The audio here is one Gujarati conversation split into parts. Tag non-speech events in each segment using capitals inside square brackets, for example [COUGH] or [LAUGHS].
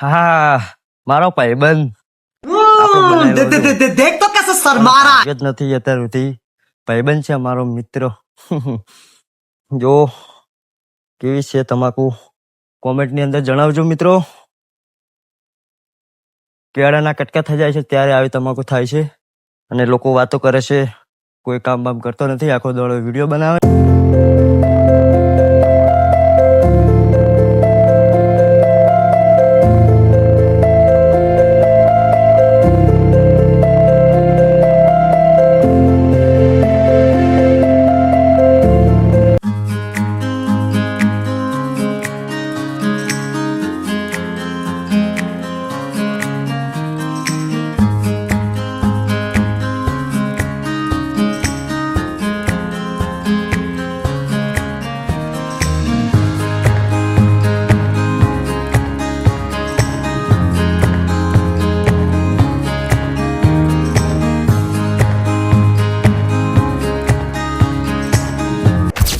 હા મારો ભાઈબંધ. દેખ તો કેસે શરમારા. જ નથી અત્યાર સુધી ભાઈબંધ છે મારો મિત્ર. [LAUGHS] જો કેવી છે તમાકુ? કોમેન્ટની અંદર જણાવજો મિત્રો. કેળાના કટકા થઈ જાય છે ત્યારે આવી તમાકુ થાય છે. અને લોકો વાતો કરે છે. કોઈ કામ બામ કરતો નથી. આખો દોડો વીડિયો બનાવે.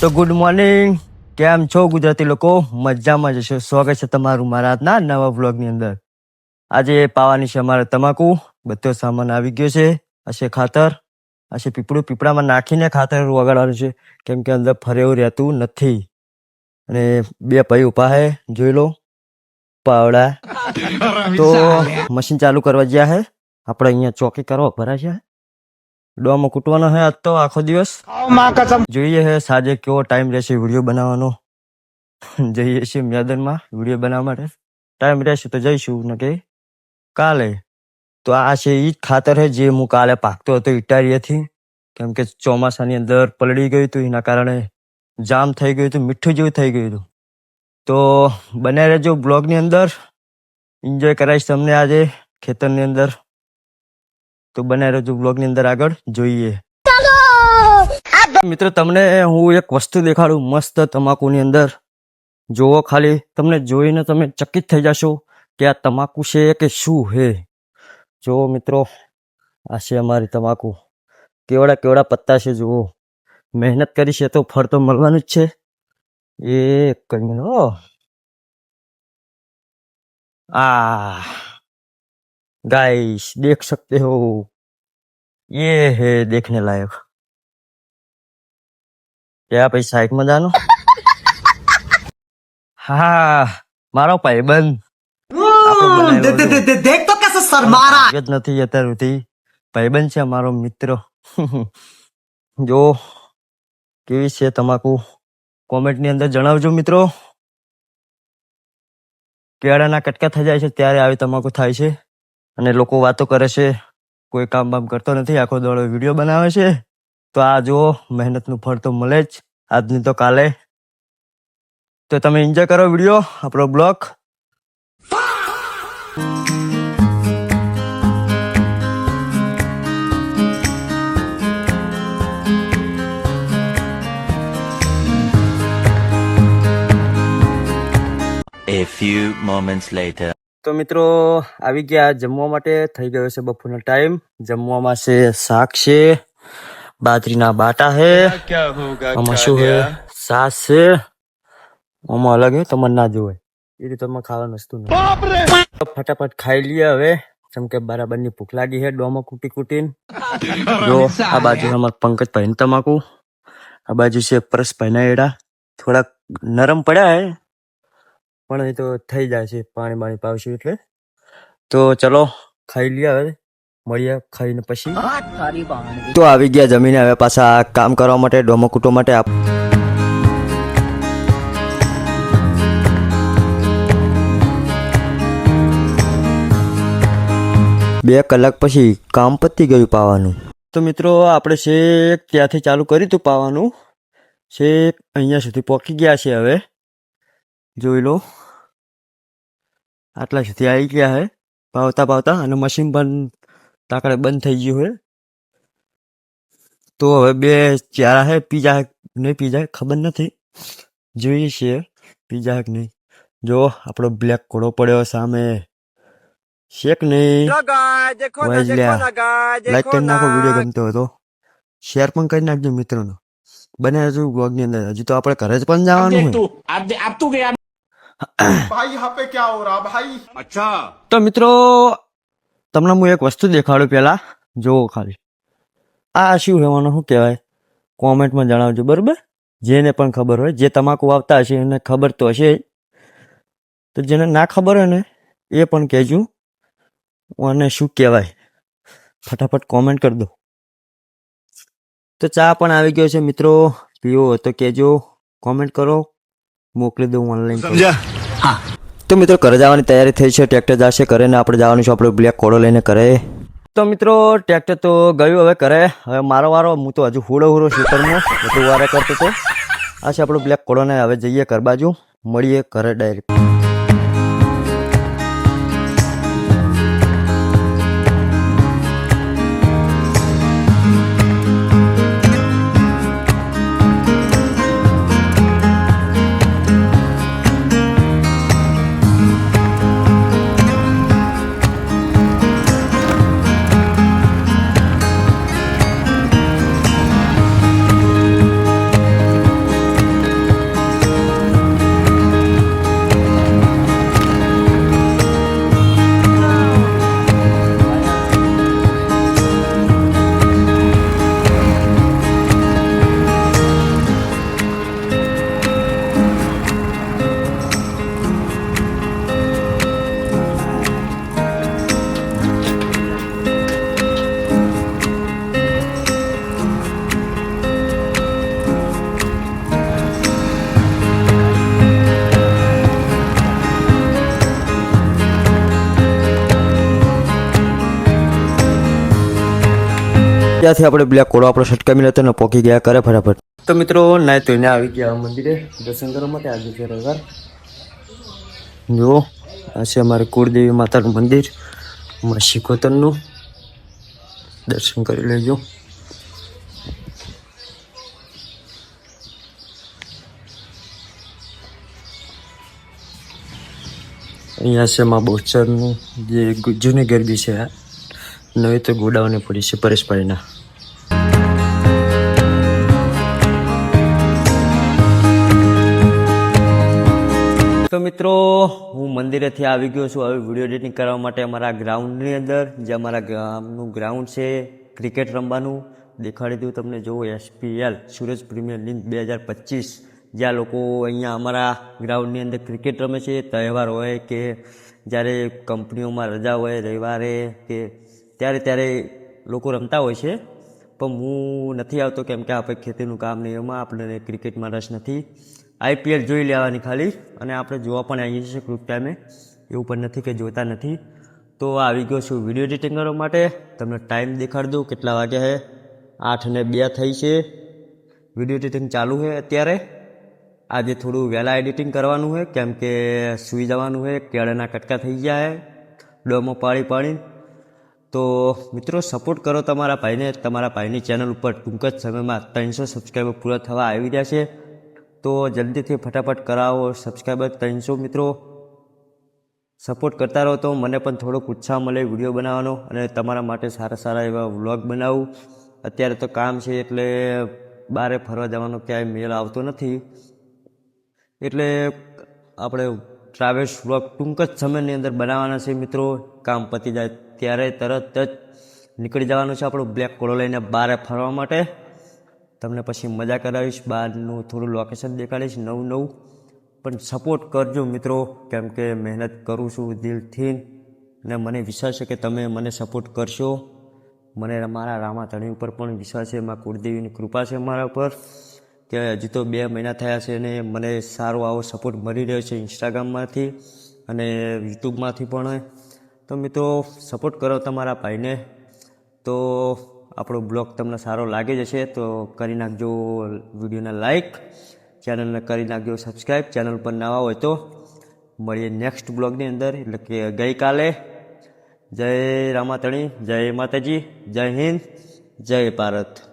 તો ગુડ મોર્નિંગ કેમ છો ગુજરાતી લોકો? મજામાં જશો સ્વાગત છે તમારું મારા આજના નવા વ્લોગની અંદર. આજે પાવાની છે અમારે તમાકુ. બધો સામાન આવી ગયો છે. હશે ખાતર. હશે પીપળું. પીપળામાં નાખીને ખાતર વગાડવાનું છે. કેમ કે અંદર ફરે એવું રહેતું નથી. અને બે ભાઈ ઊભા હે. જોઈ લો. પાવડા. તો [LAUGHS] મશીન ચાલુ કરવા ગયા હે. આપણે અહીંયા ચોકી કરવા ભરા છે ડોમાં કૂટવાનો હે આજ તો આખો દિવસ. જોઈએ હે સાંજે કેવો ટાઈમ રહેશે વીડિયો બનાવવાનો. જઈએ છીએ મેદાનમાં વીડિયો બનાવવા માટે. ટાઈમ રહેશે તો જઈશું ને કે? કાલે. તો આ છે એ જ ખાતર હે જે હું કાલે પાકતો હતો ઇટાલિયાથી કેમ કે ચોમાસાની અંદર પલળી ગયું હતું એના કારણે જામ થઈ ગયું હતું મીઠું જેવું થઈ ગયું હતું. તો બને રહેજો બ્લોગની અંદર. એન્જોય કરાવીશ તમને આજે ખેતરની અંદર. તો બને છું બ્લોગની અંદર આગળ જોઈએ. મિત્રો તમને હું એક વસ્તુ દેખાડું મસ્ત તમાકુની અંદર. જોવો ખાલી તમને જોઈને તમે ચકિત થઈ જશો કે આ તમાકુ છે કે શું હે. જુઓ મિત્રો આ છે અમારી તમાકુ. કેવડા કેવડા પત્તા છે જુઓ. મહેનત કરી છે તો ફળ તો મળવાનું જ છે. એ કઈ આ. गाइस देख सकते हो ये है देखने लायक क्या ભાઈ સાઈડમાં જાનો હા મારો ભાઈબંધ આપણો બનાવેલો दे- दे- दे- देख तो कैसे शर्मा रहा જ નથી અત્યાર સુધી ભાઈબંધ છે મારો મિત્ર જો કેવી છે તમાકુ કોમેન્ટની અંદર જણાવજો મિત્રો કેળાના કટકા થઈ જાય છે ત્યારે આવી તમાકુ થાય છે અને લોકો વાતો કરે છે, કોઈ કામ બામ કરતો નથી, આખો દોડો વીડિયો બનાવે છે. તો આ જુઓ, મહેનતનું ફળ તો મળે જ. આજની તો કાલે. તો તમે એન્જોય કરો વીડિયો, આપણો blog. A few moments later. તો મિત્રો આવી ગયા જમવા માટે. થઈ ગયો છે બપોરનો ટાઈમ. જમવામાં છે શાક છે બાજરીના બાટા છે આમાં શું છે? સાસ છે. આમાં અલગ છે તમારે ના જોવે. એ રીતે ખાવાનું વસ્તુ ફટાફટ ખાઈ લઈએ હવે. જેમ કે બરાબરની ભૂખ લાગી છે ડોમો કૂટી કૂટીને. જો આ બાજુ અમારા પંકજભાઈ તમાકુ. આ બાજુ છે પરસભાઈ ના એડા. થોડાક નરમ પડ્યા હે પણ એ તો થઈ જાય છે, પાણી બાણી પાવશું એટલે. તો ચલો, ખાઈ લઈએ હવે. મળ્યા ખાઈને પછી. તો આવી ગયા જમીને હવે પાછા કામ કરવા માટે ડોમો કૂટવા માટે આપ- બે કલાક પછી કામ પતી ગયું પાવાનું. તો મિત્રો, આપણે છેક ત્યાંથી ચાલુ કર્યું હતું પાવાનું. છેક અહીંયા સુધી પહોંચી ગયા છે હવે. જોઈ લો. આટલા સુધી આવી ગયા હે? પાવતા પાવતા અને મશીન પણ તાકડે બંધ થઈ ગયું હે. તો હવે બે ચારા હે પીઝા નહીં પીઝા ખબર નથી. જોઈએ છીએ પીઝા કે નહીં. જો આપણો બ્લેક ઘોડો પડ્યો સામે. શેક નહીં. લાઈક કરી નાખો વીડિયો ગમતો હતો શેર પણ કરી નાખજો મિત્રોનો. બને હજુ બ્લોગની અંદર. હજુ તો આપણે ઘરે જ પણ જવાનું હોય. ભાઈ યહાં પે ક્યા હો રહા ભાઈ અચ્છા તો મિત્રો તમને હું એક વસ્તુ દેખાડું પહેલા જોવો ખાલી આ શું રહેવાનું શું કહેવાય કોમેન્ટમાં જણાવજો બરાબર જેને પણ ખબર હોય જે તમાકુ આવતા હશે એને ખબર તો હશે તો જેને ના ખબર હોય ને એ પણ કહેજો। અને શું કહેવાય? ફટાફટ કોમેન્ટ કરી દો। તો ચા પણ આવી ગયો છે મિત્રો. પીવો તો કહેજો. કોમેન્ટ કરો. મોકલી દઉં ઓનલાઈન તો મિત્રો ઘરે જવાની તૈયારી થઈ છે. ટ્રેક્ટર જશે કરે ને આપણે જવાનું છે આપણે બ્લેક કોડો લઈને કરે તો મિત્રો ટ્રેક્ટર તો ગયું હવે કરે હવે મારો વારો હું તો હજુ હુડો હુડો ખેતરમાં બધું વારે કરતો હતો આ છે આપણો બ્લેક કોડોને હવે જઈએ ઘર બાજુ. મળીએ ઘરે ડાયરેક્ટ ત્યાંથી આપણે બ્લેક કોડો આપણો છટકાવી લેતો ને પોકી ગયા કરે ફટાફટ. તો મિત્રો, નાય તો એને આવી ગયા મંદિરે. દર્શન કરવા માટે આજે છે રવિવાર. જુઓ, આ છે અમારે કુળદેવી માતાનું મંદિર. શિકોતરનું દર્શન કરી લેજો. અહીંયા છે મા બોચરનું જે જૂની ગરબી છે નવી તો ગોડાઓને પડી છે પરેશભાઈના. તો મિત્રો, હું મંદિરેથી આવી ગયો છું. હવે વીડિયો એડિટિંગ કરવા માટે અમારા ગ્રાઉન્ડની અંદર, જે અમારા ગામનું ગ્રાઉન્ડ છે, ક્રિકેટ રમવાનું, દેખાડી દઉં તમને. જુઓ એસપીએલ સુરજ પ્રીમિયર લીગ બે હજાર પચીસ. જ્યાં લોકો અહીંયા અમારા ગ્રાઉન્ડની અંદર ક્રિકેટ રમે છે. તહેવાર હોય કે જ્યારે કંપનીઓમાં રજા હોય, રવિવારે કે ત્યારે ત્યારે લોકો રમતા હોય છે. પણ હું નથી આવતો, કેમ કે આપણે ખેતીનું કામ નહીં. એમાં આપણને ક્રિકેટમાં રસ નથી. આઈપીએલ જોઈ લેવાની ખાલી અને આપણે જોવા પણ આવીએ છીએ ગ્રુપ ટાઈમે એવું પણ નથી કે જોતા નથી. તો આવી ગયો છું વીડિયો એડિટિંગ કરવા માટે. તમને ટાઈમ દેખાડી દઉં કેટલા વાગ્યા છે આઠ ને બે થઈ છે. વીડિયો એડિટિંગ ચાલુ છે અત્યારે. આજે થોડું વહેલા એડિટિંગ કરવાનું છે કેમ કે સૂઈ જવાનું છે કેળાના કટકા થઈ ગયા છે ડોમો પાડી પાડી તો મિત્રો સપોર્ટ કરો તમારા ભાઈને. તમારા ભાઈની ચેનલ ઉપર ટૂંક જ સમયમાં ત્રણસો સબસ્ક્રાઈબર પૂરા થવા આવી રહ્યા છે. તો જલ્દીથી ફટાફટ કરાવો સબસ્ક્રાઈબર ત્રણસો મિત્રો સપોર્ટ કરતા રહો તો મને પણ થોડોક ઉત્સાહ મળે વીડિયો બનાવવાનો અને તમારા માટે સારા સારા એવા વ્લોગ બનાવું. અત્યારે તો કામ છે એટલે બહારે ફરવા જવાનો ક્યાંય મેલ આવતો નથી. એટલે આપણે ટ્રાવેલ્સ વ્લોગ ટૂંક જ સમયની અંદર બનાવવાના છે મિત્રો. કામ પતી જાય ત્યારે તરત જ નીકળી જવાનું છે આપણું બ્લેક કોળો લઈને બહાર ફરવા માટે. તમને પછી મજા કરાવીશ, બહારનું થોડું લોકેશન દેખાડીશ, નવું નવું. પણ સપોર્ટ કરજો મિત્રો, કેમ કે મહેનત કરું છું દિલથી. ને મને વિશ્વાસ છે કે તમે મને સપોર્ટ કરશો. મને મારા રામાધણી ઉપર પણ વિશ્વાસ છે મારા કુળદેવીની કૃપા છે મારા ઉપર. કે હજી તો બે મહિના થયા છે અને મને સારો આવો સપોર્ટ મળી રહ્યો છે ઇન્સ્ટાગ્રામમાંથી અને યુટ્યુબમાંથી પણ. તો મિત્રો સપોર્ટ કરો તમારા ભાઈને. તો આપણો બ્લોગ તમને સારો લાગે જશે તો કરી નાખજો વિડીયોને લાઈક, ચેનલને કરી નાખજો સબસ્ક્રાઈબ. ચેનલ પર નવા હોય તો મળીએ નેક્સ્ટ બ્લોગની અંદર. એટલે કે ગઈકાલે. જય રામાતણી, જય માતાજી, જય હિન્દ, જય ભારત.